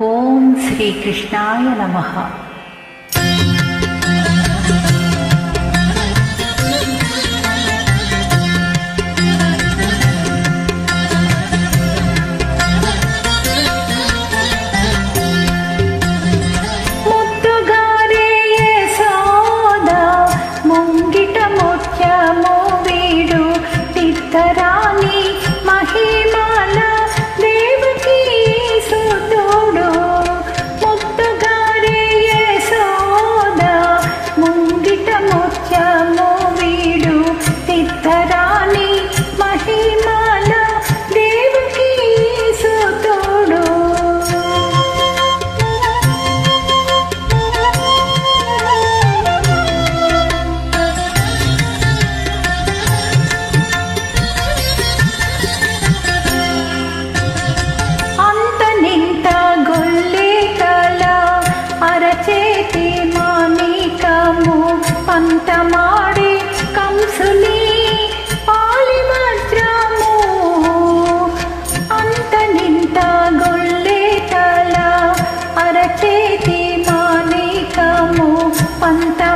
ఓం శ్రీకృష్ణాయ నమ పంతమాడి కంసుని పాలిమద్రము అంత నింత గొల్లే తల అరచేతి మానికము పంతమాడి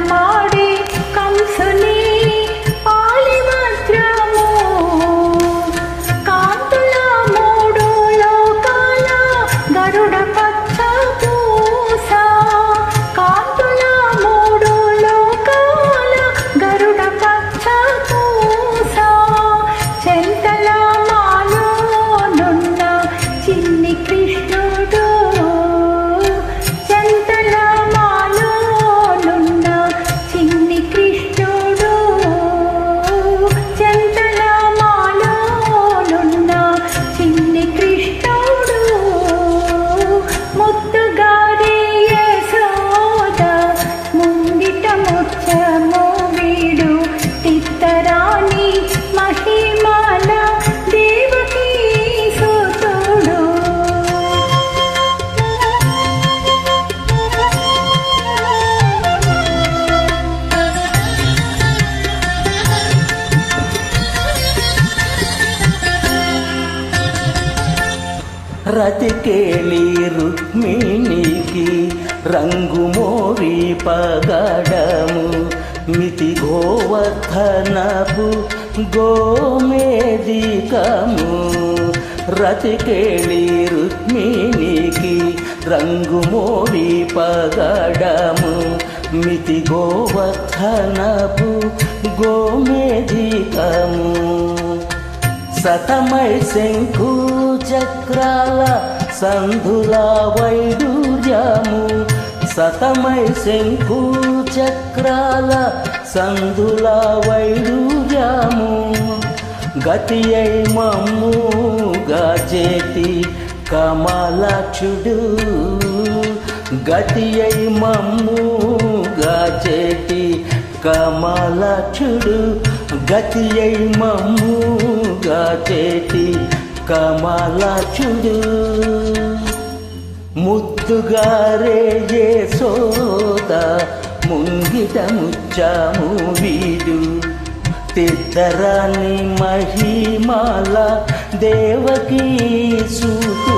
రతికేళి రుక్మిణికి రంగు మోరి పగడము. మితి గోవర్ధనపు గోమేదికము రతికేళి రుక్మిణికి రంగు మోరి పగడము. మితి గోవర్ధనపు గోమేదికము సతమై శంకు చక్రాల సంధుల వైడూర్యము సతమై శంకు చక్రాల సంధుల వైడూర్యము. గతి అయి మమ్ము గజేతి కమలక్షుడు గతి అయి మమ్ము గజేతి కమలక్షుడు గతి అయి మమ్ము చేతి కమలాక్షుడు ముద్దుగారే సోద ముంగిట ముచ్చాము వీడు. తిద్దరాని మహిమాల దేవకీ సూతు